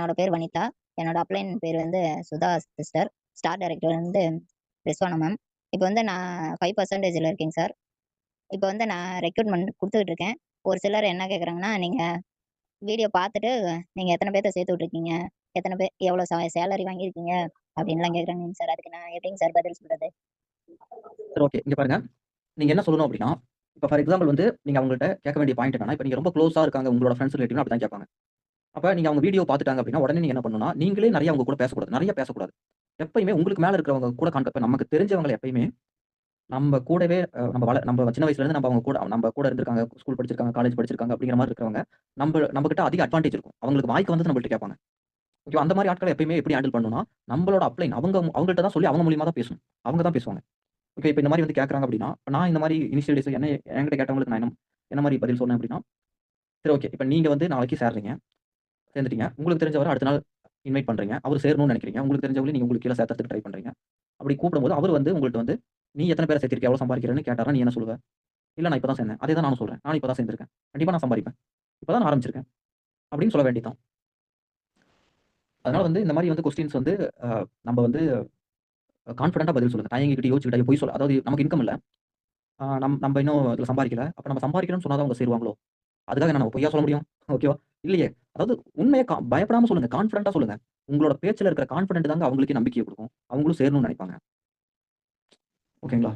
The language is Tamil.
என்னோட பேர் வனிதா. என்னோட அப்ளைன் பேர் வந்து சுதா சிஸ்டர். ஸ்டார் டைரக்டர் வந்து ரிஸ்வானா மேம். இப்போ வந்து நான் ஃபைவ் பர்சன்டேஜில் இருக்கேங்க சார். இப்போ வந்து நான் ரெக்ரூட்மெண்ட் கொடுத்துக்கிட்டு இருக்கேன். ஒரு சிலர் என்ன கேட்குறாங்கன்னா, நீங்கள் வீடியோ பார்த்துட்டு நீங்கள் எத்தனை பேர்த்த சேர்த்து விட்ருக்கீங்க எத்தனை பேர் எவ்வளோ ச சேலரி வாங்கியிருக்கீங்க? அப்படின்லாம் கேட்குறாங்க சார். அதுக்கு நான் எப்படிங்க சார் பதில் சொல்றது? Sir okay. இங்கே பாருங்கள் நீங்கள் என்ன சொல்லணும் அப்படின்னா, இப்போ ஃபார் எக்ஸாம்பிள் வந்து நீங்கள் அவங்கள்ட்ட கேட்க வேண்டிய பாயிண்ட் என்னன்னா, இப்போ நீங்கள் ரொம்ப க்ளோஸாக இருக்காங்க உங்களோட ஃபிரெண்ட்ஸ் அப்படி தான் கேட்பாங்க. அப்போ நீங்கள் அவங்க வீடியோ பார்த்துட்டாங்க அப்படின்னா, உடனே நீங்க என்ன பண்ணணும்னா, நீங்களே நிறைய அவங்க கூட பேசக்கூடாது. நிறைய பேசக்கூடாது. எப்பயுமே உங்களுக்கு மேலே இருக்கிறவங்க கூட காண்க நமக்கு தெரிஞ்சவங்களை எப்பயுமே நம்ம கூடவே நம்ம வள நம்ம சின்ன வயசுலேருந்து நம்ம அவங்க கூட நம்ம கூட இருந்திருக்காங்க, ஸ்கூல் படிச்சிருக்காங்க, காலேஜ் படிச்சிருக்காங்க அப்படிங்கிற மாதிரி இருக்கிறவங்க, நம்ம நம்மகிட்ட அதிக அட்வான்டேஜ் இருக்கும். அவங்களுக்கு வாய்க்கு வந்து நம்மள்ட்ட கேட்பாங்க. ஓகே அந்த மாதிரி ஆட்களை எப்பயுமே எப்படி ஹேண்டில் பண்ணணும்னா, நம்மளோட அப்ளைன் அவங்க அவங்கள்ட்ட தான் சொல்லி அவங்க மூலியமாக தான் பேசணும். அவங்க தான் பேசுவாங்க. ஓகே. இப்போ இந்த மாதிரி வந்து கேட்குறாங்க அப்படின்னா, நான் இந்த மாதிரி இனிஷியல் டேஸ் என்ன என்கிட்ட கேட்டவங்களுக்கு நான் என்ன என்ன பதில் சொன்னேன் அப்படின்னா, சரி ஓகே. இப்போ நீங்கள் வந்து நாளைக்கு சேர்றீங்க. சேர்ந்துட்டீங்க. உங்களுக்கு தெரிஞ்சவரை அடுத்த நாள் இன்வைட் பண்ணுறீங்க அவரு சேரணும்னு நினைக்கிறீங்க உங்களுக்கு தெரிஞ்சவங்களே நீங்கள் உங்களுக்கு கீழே சேர்த்தறதுக்கு ட்ரை பண்ணுறீங்க அப்படி கூப்பிடும்போது அவரு வந்து உங்கள்கிட்ட வந்து, "நீ எத்தனை பேர் சேர்த்திருக்க? எவ்வளோ சம்பாதிக்கிறன்னு?" கேட்டாரா நீ என்ன சொல்லுவேன் இல்லை நான் இப்போ தான் சேர்ந்தேன்." அதே தான் நானும் சொல்கிறேன் நான் இப்போ தான் சேர்ந்திருக்கேன். கண்டிப்பாக நான் சம்பாதிப்பேன் இப்போ தான் நான் ஆரம்பிச்சிருக்கேன். அப்படின்னு சொல்ல வேண்டியது அதனால் அதனால வந்து இந்த மாதிரி வந்து கொஸ்டின்ஸ் வந்து நம்ம வந்து கான்ஃபிடென்ட்டா பதில் சொல்லுங்க. தயங்கிக்கிட்டு, யோசிச்சுக்கிட்டே போய் சொல்ல அதாவது நமக்கு இன்கம் இல்லை நம் நம்ம இன்னும் இதில் சம்பாதிக்கல அப்போ நம்ம சம்பாதிக்கணும்னு சொன்னால் தான் அவங்க சேருவாங்களோ? அதுக்காக என்ன நம்ம பொய்யா சொல்ல முடியும்? ஓகேவா? இல்லையே. அதாவது உண்மையை பயப்படாம சொல்லுங்க. கான்ஃபிடென்ட்டா சொல்லுங்க. உங்களோட பேச்சில் இருக்கிற கான்ஃபிடென்ட் தாங்க அவங்களுக்கே நம்பிக்கை கொடுக்கும் அவங்களும் சேரணும்னு நினைப்பாங்க ஓகேங்களா?